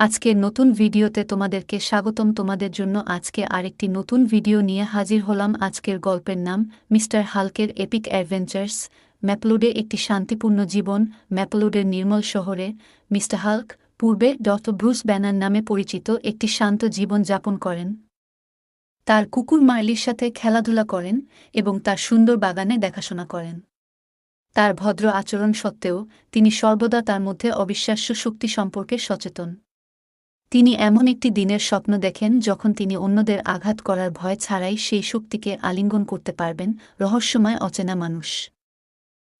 আজকের নতুন ভিডিওতে তোমাদেরকে স্বাগতম। তোমাদের জন্য আজকে আরেকটি নতুন ভিডিও নিয়ে হাজির হলাম। আজকের গল্পের নাম মিস্টার হালকের এপিক অ্যাডভেঞ্চার্স। ম্যাপলোডে একটি শান্তিপূর্ণ জীবন, ম্যাপলোডের নির্মল শহরে। মিস্টার হাল্ক পূর্বে ডট ব্রুস ব্যানার নামে পরিচিত একটি শান্ত জীবন যাপন করেন। তার কুকুর মার্লির সাথে খেলাধুলা করেন এবং তার সুন্দর বাগানে দেখাশোনা করেন। তার ভদ্র আচরণ সত্ত্বেও তিনি সর্বদা তার মধ্যে অবিশ্বাস্য শক্তি সম্পর্কে সচেতন। তিনি এমন একটি দিনের স্বপ্ন দেখেন যখন তিনি অন্যদের আঘাত করার ভয় ছাড়াই সেই শক্তিকে আলিঙ্গন করতে পারবেন, রহস্যময় অচেনা মানুষ।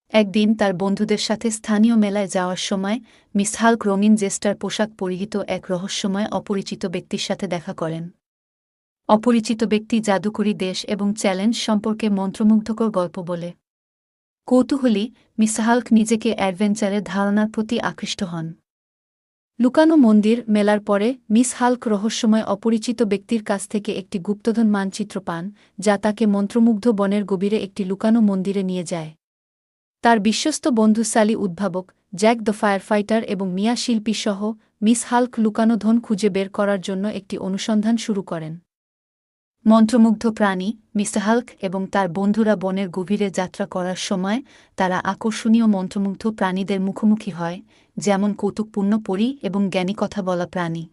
একদিন তার বন্ধুদের সাথে স্থানীয় মেলায় যাওয়ার সময়, মিস হাল্ক রঙিন জেস্টার পোশাক পরিহিত এক রহস্যময় অপরিচিত ব্যক্তির সাথে দেখা করেন। অপরিচিত ব্যক্তি জাদুকরি দেশ এবং চ্যালেঞ্জ সম্পর্কে মন্ত্রমুগ্ধকর গল্প বলে। কৌতূহলী, মিস হাল্ক নিজেকে অ্যাডভেঞ্চারের ধারণার প্রতি আকৃষ্ট হন। লুকানো মন্দির মেলার পরে মিস হাল্ক রহস্যময় অপরিচিত ব্যক্তির কাছ থেকে একটি গুপ্তধন মানচিত্র পান, যা তাকে মন্ত্রমুগ্ধ বনের গভীরে একটি লুকানো মন্দিরে নিয়ে যায়। তার বিশ্বস্ত বন্ধু সালি উদ্ভাবক, জ্যাক দ্য ফায়ারফাইটার এবং মিয়া শিল্পী সহ মিস হাল্ক লুকানো ধন খুঁজে বের করার জন্য একটি অনুসন্ধান শুরু করেন। মন্ত্রমুগ্ধ প্রাণী, মিস্টার হাল্ক এবং তার বন্ধুরা বনের গভীরে যাত্রা করার সময় তারা আকর্ষণীয় মন্ত্রমুগ্ধ প্রাণীদের মুখোমুখি হয়, যেমন কৌতুকপূর্ণ পরী এবং জ্ঞানী কথা বলা প্রাণী।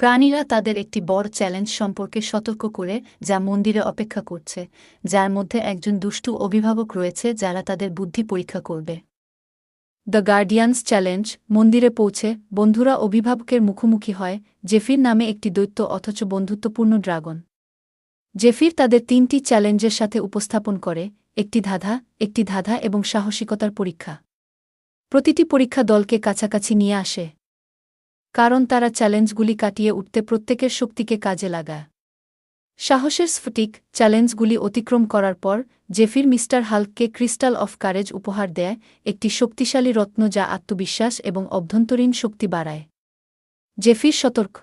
প্রাণীরা তাদের একটি বড় চ্যালেঞ্জ সম্পর্কে সতর্ক করে যা মন্দিরে অপেক্ষা করছে, যার মধ্যে একজন দুষ্টু অভিভাবক রয়েছে যারা তাদের বুদ্ধি পরীক্ষা করবে। দ্য গার্ডিয়ানস চ্যালেঞ্জ, মন্দিরে পৌঁছে বন্ধুরা অভিভাবকের মুখোমুখি হয়, জেফির নামে একটি দৈত্য অথচ বন্ধুত্বপূর্ণ ড্রাগন। জেফির তাদের তিনটি চ্যালেঞ্জের সাথে উপস্থাপন করে, একটি ধাঁধা একটি ধাঁধা এবং সাহসিকতার পরীক্ষা। প্রতিটি পরীক্ষা দলকে কাছাকাছি নিয়ে আসে, কারণ তারা চ্যালেঞ্জগুলি কাটিয়ে উঠতে প্রত্যেকের শক্তিকে কাজে লাগায়। সাহসের স্ফটিক চ্যালেঞ্জগুলি অতিক্রম করার পর, জেফির মিস্টার হাল্ককে ক্রিস্টাল অফ কারেজ উপহার দেয়, একটি শক্তিশালী রত্ন যা আত্মবিশ্বাস এবং অভ্যন্তরীণ শক্তি বাড়ায়। জেফির সতর্ক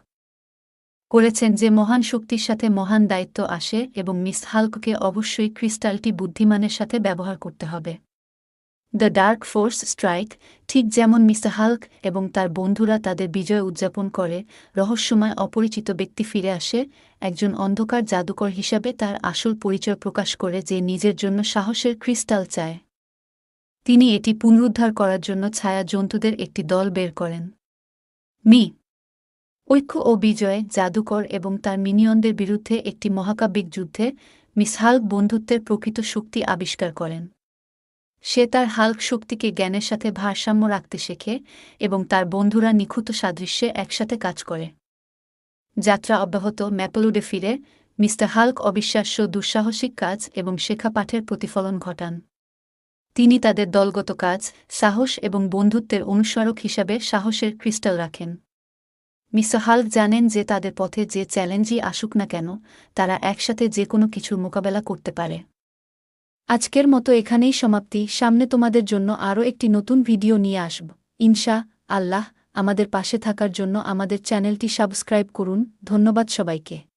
করেছেন যে মহান শক্তির সাথে মহান দায়িত্ব আসে এবং মিস হাল্ককে অবশ্যই ক্রিস্টালটি বুদ্ধিমানের সাথে ব্যবহার করতে হবে। দ্য ডার্ক ফোর্স স্ট্রাইক, ঠিক যেমন মিস্টার হাল্ক এবং তার বন্ধুরা তাদের বিজয় উদযাপন করে, রহস্যময় অপরিচিত ব্যক্তি ফিরে আসে, একজন অন্ধকার জাদুকর হিসাবে তার আসল পরিচয় প্রকাশ করে যে নিজের জন্য সাহসের ক্রিস্টাল চায়। তিনি এটি পুনরুদ্ধার করার জন্য ছায়া জন্তুদের একটি দল বের করেন। মি ঐক্য ও বিজয় জাদুকর এবং তার মিনিয়নদের বিরুদ্ধে একটি মহাকাব্যিক যুদ্ধে মিস হাল্ক বন্ধুত্বের প্রকৃত শক্তি আবিষ্কার করেন। সে তার হাল্ক শক্তিকে জ্ঞানের সাথে ভারসাম্য রাখতে শেখে এবং তার বন্ধুরা নিখুঁত সাদৃশ্যে একসাথে কাজ করে। যাত্রা অব্যাহত, ম্যাপলুডে ফিরে, মিস্টার হাল্ক অবিশ্বাস্য, দুঃসাহসিক কাজ এবং শেখা পাঠের প্রতিফলন ঘটান। তিনি তাদের দলগত কাজ, সাহস এবং বন্ধুত্বের অনুস্মারক হিসাবে সাহসের ক্রিস্টাল রাখেন। মিস্টার হাল্ক জানেন যে তাদের পথে যে চ্যালেঞ্জই আসুক না কেন, তারা একসাথে যে কোনো কিছুর মোকাবেলা করতে পারে। আজকের মতো এখানেই সমাপ্তি। সামনে তোমাদের জন্য আরও একটি নতুন ভিডিও নিয়ে আসব। ইনশা আল্লাহ আমাদের পাশে থাকার জন্য আমাদের চ্যানেলটি সাবস্ক্রাইব করুন। ধন্যবাদ সবাইকে।